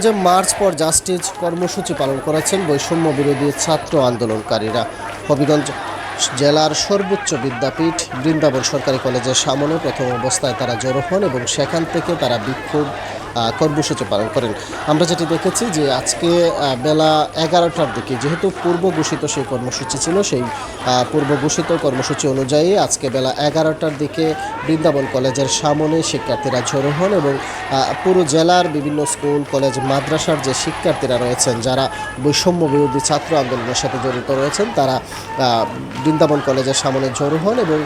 হবিগঞ্জে March পর justice কর্মসূচি পালন করেছেন বৈষম্য বিরোধী ছাত্র আন্দোলনকারীরা। হবিগঞ্জ জেলার সর্বোচ্চ বিদ্যাপীঠ বৃন্দাবন সরকারি কলেজের সামনে প্রথম অবস্থায় তারা জড়ো হন এবং সেখান থেকে তারা বিক্ষোভ কর্মসূচি পালন করেন। আমরা যেটি দেখেছি যে আজকে বেলা এগারোটার দিকে যেহেতু পূর্ব ঘোষিত সেই কর্মসূচি ছিল, সেই পূর্ব ঘোষিত কর্মসূচি অনুযায়ী আজকে বেলা এগারোটার দিকে বৃন্দাবন কলেজের সামনে শিক্ষার্থীরা জড়ো হন এবং পুরো জেলার বিভিন্ন স্কুল, কলেজ, মাদ্রাসার যে শিক্ষার্থীরা রয়েছেন, যারা বৈষম্য বিরোধী ছাত্র আন্দোলনের সাথে জড়িত রয়েছেন, তারা বৃন্দাবন কলেজের সামনে জড়ো হন এবং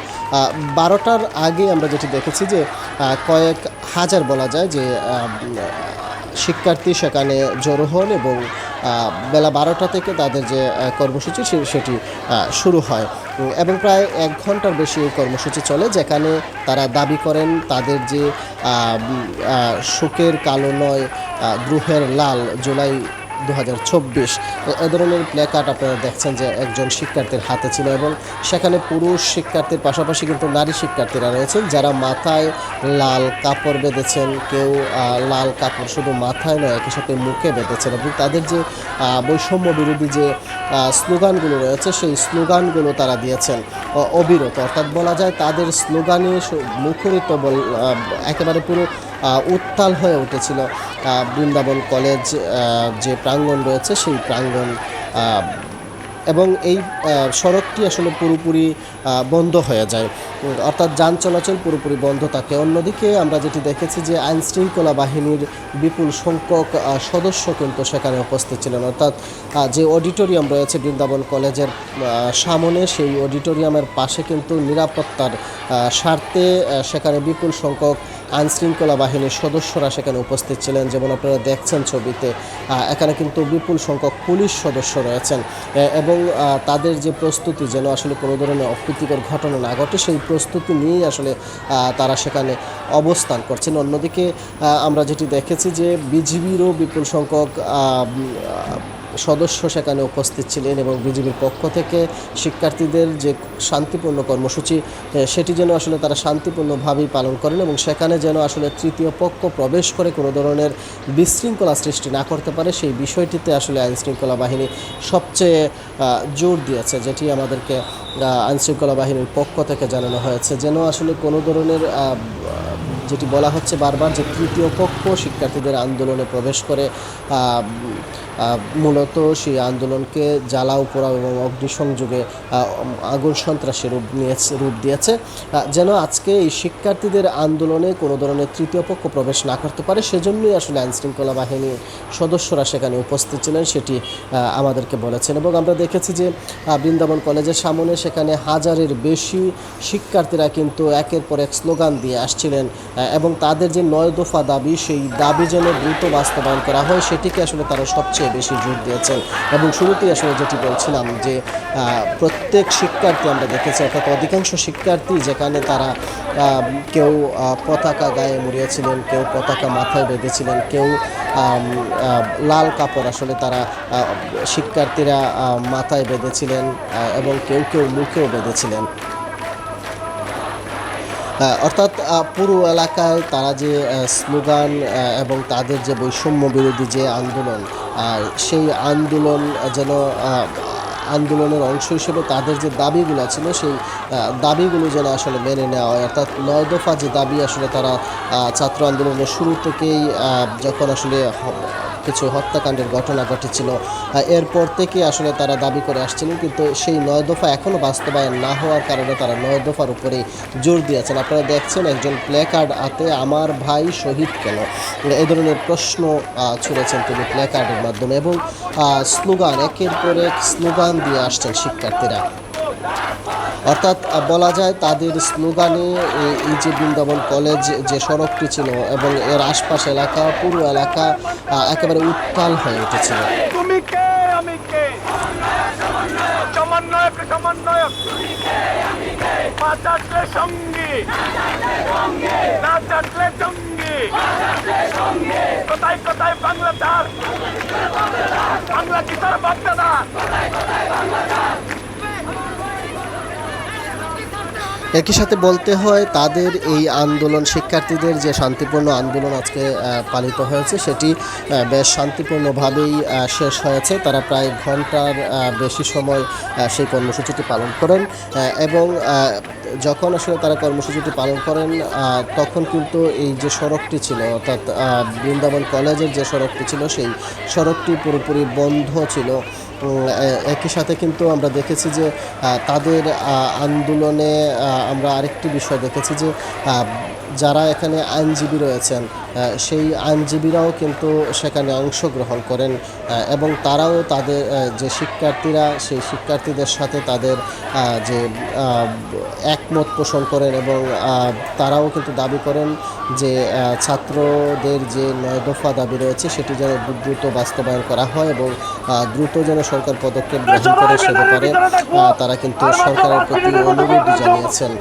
বারোটার আগে আমরা যেটি দেখেছি যে কয়েক হাজার বলা যায় যে শিক্ষার্থী সেখানে জড়ো হন এবং বেলা বারোটা থেকে তাদের যে কর্মসূচি সেটি শুরু হয়। এবং প্রায় এক ঘণ্টার বেশি এই কর্মসূচি চলে, যেখানে তারা দাবি করেন তাদের যে সুখের শোকের কালো নয় গ্রহের লাল জুলাই দু হাজার চব্বিশ। এ ধরনের প্ল্যাকার্ড আপনারা দেখছেন যে একজন শিক্ষার্থীর হাতে ছিল এবং সেখানে পুরুষ শিক্ষার্থীর পাশাপাশি কিন্তু নারী শিক্ষার্থীরা রয়েছেন যারা মাথায় লাল কাপড় বেঁধেছেন। কেউ লাল কাপড় শুধু মাথায় নয়, একই সাথে মুখে বেঁধেছেন এবং তাদের যে বৈষম্য বিরোধী যে স্লোগানগুলো রয়েছে, সেই স্লোগানগুলো তারা দিয়েছেন। অবিরত। অর্থাৎ বলা যায় তাদের স্লোগানে মুখরিত একেবারে পুরো উত্তাল হয়ে উঠেছিল। বৃন্দাবন কলেজ যে প্রাঙ্গণ রয়েছে সেই প্রাঙ্গণ এবং এই সড়কটি আসলে পুরোপুরি বন্ধ হয়ে যায়। অর্থাৎ যান চলাচল পুরোপুরি বন্ধ থাকে। অন্যদিকে আমরা যেটি দেখেছি যে আইন শৃঙ্খলা বাহিনীর বিপুল সংখ্যক সদস্য কিন্তু সেখানে উপস্থিত ছিলেন। অর্থাৎ যে অডিটোরিয়াম রয়েছে বৃন্দাবন কলেজের সামনে সেই অডিটোরিয়ামের পাশে কিন্তু নিরাপত্তার স্বার্থে সেখানে বিপুল সংখ্যক আইন শৃঙ্খলা বাহিনীর সদস্যরা সেখানে উপস্থিত ছিলেন। যেমন আপনারা দেখছেন ছবিতে এখানে কিন্তু বিপুল সংখ্যক পুলিশ সদস্য রয়েছেন এবং তাদের যে প্রস্তুতি যেন আসলে কোনো ধরনের অপ্রীতিকর ঘটনা না ঘটে, সেই প্রস্তুতি নিয়েই আসলে তারা সেখানে অবস্থান করছেন। অন্যদিকে আমরা যেটি দেখেছি যে বিজিবিরও বিপুল সংখ্যক সদস্য সেখানে উপস্থিত ছিলেন এবং বিজেপির পক্ষ থেকে শিক্ষার্থীদের যে শান্তিপূর্ণ কর্মসূচি সেটি যেন আসলে তারা শান্তিপূর্ণভাবেই পালন করেন এবং সেখানে যেন আসলে তৃতীয় পক্ষ প্রবেশ করে কোনো ধরনের বিশৃঙ্খলা সৃষ্টি না করতে পারে, সেই বিষয়টিতে আসলে আইনশৃঙ্খলা বাহিনী সবচেয়ে জোর দিয়েছে, যেটি আমাদেরকে আইনশৃঙ্খলা বাহিনীর পক্ষ থেকে জানানো হয়েছে। যেন আসলে কোনো ধরনের যেটি বলা হচ্ছে বারবার যে তৃতীয় পক্ষ শিক্ষার্থীদের আন্দোলনে প্রবেশ করে মূলত সেই আন্দোলনকে জ্বালাও, পোড়াও এবং অগ্নিসংযোগে আগুন সন্ত্রাসী রূপ নিয়েছে, রূপ দিয়েছে। যেন আজকে এই শিক্ষার্থীদের আন্দোলনে কোনো ধরনের তৃতীয় পক্ষ প্রবেশ না করতে পারে, সেজন্যই আসলে আইনশৃঙ্খলা বাহিনীর সদস্যরা সেখানে উপস্থিত ছিলেন, সেটি আমাদেরকে বলেছেন। এবং আমরা দেখেছি যে বৃন্দাবন কলেজের সামনে সেখানে হাজারের বেশি শিক্ষার্থীরা কিন্তু একের পর এক স্লোগান দিয়ে আসছিলেন এবং তাদের যে নয় দফা দাবি, সেই দাবি যেন দ্রুত বাস্তবায়ন করা হয়, সেটিকে আসলে তারা সবচেয়ে বেশি জোর দিয়েছেন। এবং শুরুতেই আসলে যেটি বলছিলাম যে প্রত্যেক শিক্ষার্থী আমরা দেখেছি, অর্থাৎ অধিকাংশ শিক্ষার্থী যেখানে তারা কেউ পতাকা গায়ে মুড়িয়েছিলেন, কেউ পতাকা মাথায় বেঁধেছিলেন, কেউ লাল কাপড় আসলে তারা শিক্ষার্থীরা মাথায় বেঁধেছিলেন এবং কেউ কেউ মুখেও বেঁধেছিলেন। অর্থাৎ পুরো এলাকায় তারা যে স্লোগান এবং তাদের যে বৈষম্য বিরোধী যে আন্দোলন সেই আন্দোলন যেন আন্দোলনের অংশ হিসেবে তাদের যে দাবিগুলো ছিল, সেই দাবিগুলো যেন আসলে মেনে নেওয়া হয়। অর্থাৎ, নয় দফা যে দাবি আসলে তারা ছাত্র আন্দোলনের শুরু থেকেই যখন আসলে কিছু হত্যাকাণ্ডের ঘটনা ঘটেছিল। এরপর থেকে আসলে তারা দাবি করে আসছিলেন, কিন্তু সেই নয় দফা এখনও বাস্তবায়ন না হওয়ার কারণে তারা নয় দফার উপরে জোর দিয়েছেন। আপনারা দেখছেন একজন প্লে কার্ড হাতে আমার ভাই শহীদ কেন? এ ধরনের প্রশ্ন ছুড়েছেন তিনি প্লে কার্ডের মাধ্যমে এবং স্লোগান, একের পর এক স্লোগান দিয়ে আসছেন শিক্ষার্থীরা। অর্থাৎ বলা যায় তাদের স্লোগানে এই- যে বৃন্দাবন কলেজ যে সড়কটি ছিল এবং এর আশপাশ এলাকা, পুরো এলাকা একেবারে উত্তাল হয়ে উঠেছিল। কোথায় বাংলা একই সাথে বলতে হয়, তাদের এই আন্দোলন, শিক্ষার্থীদের যে শান্তিপূর্ণ আন্দোলন আজকে পালিত হয়েছে, সেটি বেশ শান্তিপূর্ণভাবেই শেষ হয়েছে। তারা প্রায় ঘণ্টার বেশি সময় সেই কর্মসূচিটি পালন করেন এবং যখন আসলে তারা কর্মসূচিটি পালন করেন তখন কিন্তু এই যে সড়কটি ছিল, অর্থাৎ বৃন্দাবন কলেজের যে সড়কটি ছিল, সেই সড়কটি পুরোপুরি বন্ধ ছিল। একই সাথে কিন্তু আমরা দেখেছি যে তাদের আন্দোলনে আমরা আরেকটি বিষয় দেখেছি যে যারা এখানে আইনজীবী রয়েছেন সেই আইনজীবীরাও কিন্তু সেখানে অংশগ্রহণ করেন এবং তারাও তাদের যে শিক্ষার্থীরা সেই শিক্ষার্থীদের সাথে তাদের যে একমত পোষণ করেন এবং তারাও কিন্তু দাবি করেন যে ছাত্রদের যে নয় দফা দাবি রয়েছে সেটি যেন দ্রুত বাস্তবায়ন করা হয় এবং দ্রুত যেন সরকার পদক্ষেপ গ্রহণ করে সে ব্যাপারে তারা কিন্তু সরকারের প্রতি অনুরোধ জানিয়েছেন।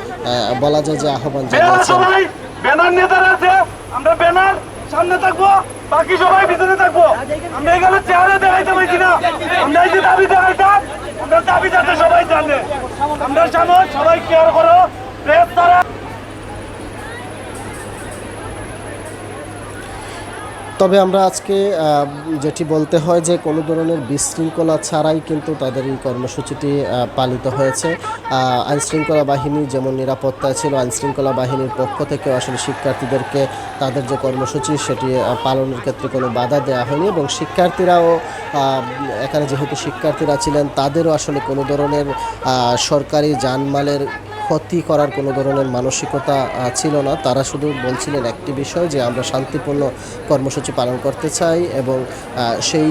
বলা যায় যে আহ্বান জানিয়েছেন। আমরা ব্যানার, সামনে থাকব, বাকি সবাই ভিতরে থাকব। আমরা এখানে চেহারা দেখাইতে পারছি না। আমরা এই দাবি দেখাইতাম, আমরা দাবি যাতে সবাই জানে। আমরা জানো সবাই কেয়ার করো প্রেস দ্বারা তবে আমরা আজকে যেটি বলতে হয় যে কোনো ধরনের বিশৃঙ্খলা ছাড়াই কিন্তু তাদের এই কর্মসূচিটি পালিত হয়েছে। আইনশৃঙ্খলা বাহিনী যেমন নিরাপত্তায় ছিল, আইনশৃঙ্খলা বাহিনীর পক্ষ থেকে আসলে শিক্ষার্থীদেরকে তাদের যে কর্মসূচি সেটি পালনের ক্ষেত্রে কোনো বাধা দেওয়া হয়নি এবং শিক্ষার্থীরাও এখানে যেহেতু শিক্ষার্থীরা ছিলেন, তাদেরও আসলে কোনো ধরনের সরকারি জানমালের ক্ষতি করার কোনো ধরনের মানসিকতা ছিল না। তারা শুধু বলছিলেন একটি বিষয় যে, আমরা শান্তিপূর্ণ কর্মসূচি পালন করতে চাই এবং সেই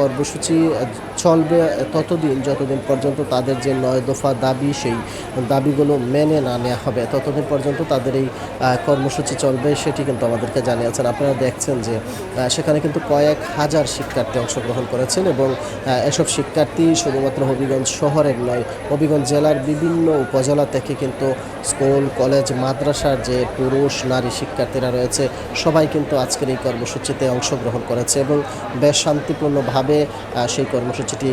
কর্মসূচি চলবে ততদিন, যতদিন পর্যন্ত তাদের যে নয় দফা দাবি, সেই দাবিগুলো মেনে না নেওয়া হবে, ততদিন পর্যন্ত তাদের এই কর্মসূচি চলবে, সেটি কিন্তু আমাদেরকে জানিয়েছেন। আপনারা দেখছেন যে সেখানে কিন্তু কয়েক হাজার শিক্ষার্থী অংশগ্রহণ করেছেন এবং এসব শিক্ষার্থী শুধুমাত্র হবিগঞ্জ শহরের নয়, হবিগঞ্জ জেলার বিভিন্ন উপজেলা থেকে কিন্তু স্কুল, কলেজ, মাদ্রাসার যে পুরুষ, নারী শিক্ষার্থীরা রয়েছে, সবাই কিন্তু আজকের এই কর্মসূচিতে অংশগ্রহণ করেছে এবং বেশ শান্তিপূর্ণভাবে সেই কর্মসূচিটি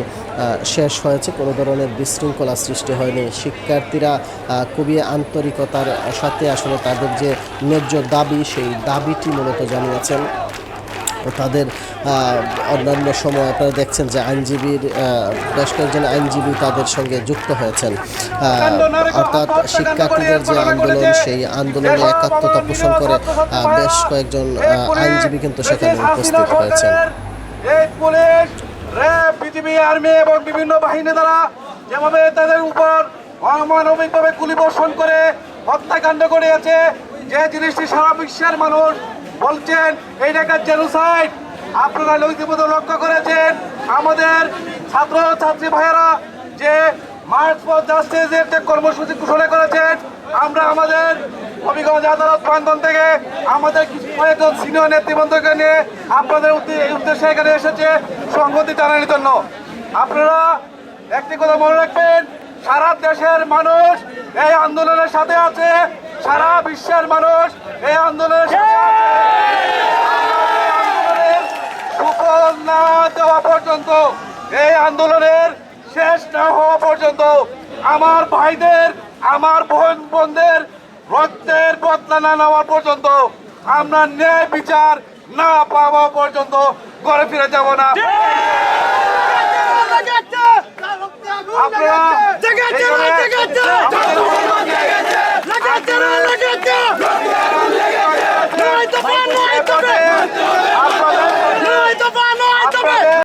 শেষ হয়েছে। কোনো ধরনের বিশৃঙ্খলা সৃষ্টি হয়নি। শিক্ষার্থীরা খুবই আন্তরিকতার সাথে আসলে তাদের যে ন্যায্য দাবি, সেই দাবিটি মূলত জানিয়েছেন। তাদের অন্যান্য সময় আপনারা দেখছেন যে আইনজীবীর বেশ কয়েকজন আইনজীবী তাদের সঙ্গে যুক্ত হয়েছেন। অর্থাৎ শিক্ষার্থীদের যে আন্দোলন সেই আন্দোলনে একাত্মতা পোষণ করে বেশ কয়েকজন আইনজীবী কিন্তু সেখানে উপস্থিত হয়েছেন। বিজিবি আর্মি এবং বিভিন্ন বাহিনী দ্বারা যেভাবে তাদের উপর অমানবিকভাবে গুলি বর্ষণ করে হত্যাকাণ্ড করিয়েছে যে জিনিসটি সারা বিশ্বের মানুষ বলছেন, এই এইটাকে জেনোসাইড আপনারা ইতিমধ্যে লক্ষ্য করেছেন। আমাদের ছাত্র, ছাত্রী ভাইয়েরা যে মার্চ ফর জাস্টিসের যে কর্মসূচি ঘোষণা করেছেন, আমরা আমাদের হবিগঞ্জ আদালত প্রাঙ্গন থেকে আমাদের কিছু কয়েকজন সিনিয়র নেতৃবৃন্দকে নিয়ে আপনাদের উদ্দেশ্যে এখানে এসেছে সংহতি জানানোর জন্য। আপনারা একটি কথা মনে রাখবেন, সারা দেশের মানুষ এই আন্দোলনের সাথে আছে। সারা বিশ্বের মানুষ এই আন্দোলনের সুফল না দেওয়া পর্যন্ত এই আন্দোলনের শেষ না হওয়া পর্যন্ত আমার ভাইদের আমার বোন বোনদের রক্তের বদলা না নেওয়া পর্যন্ত আমরা ন্যায় বিচার না পাওয়া পর্যন্ত ঘরে ফিরে যাব না। আপনারা Jangan lagi ke! Jangan lagi ke!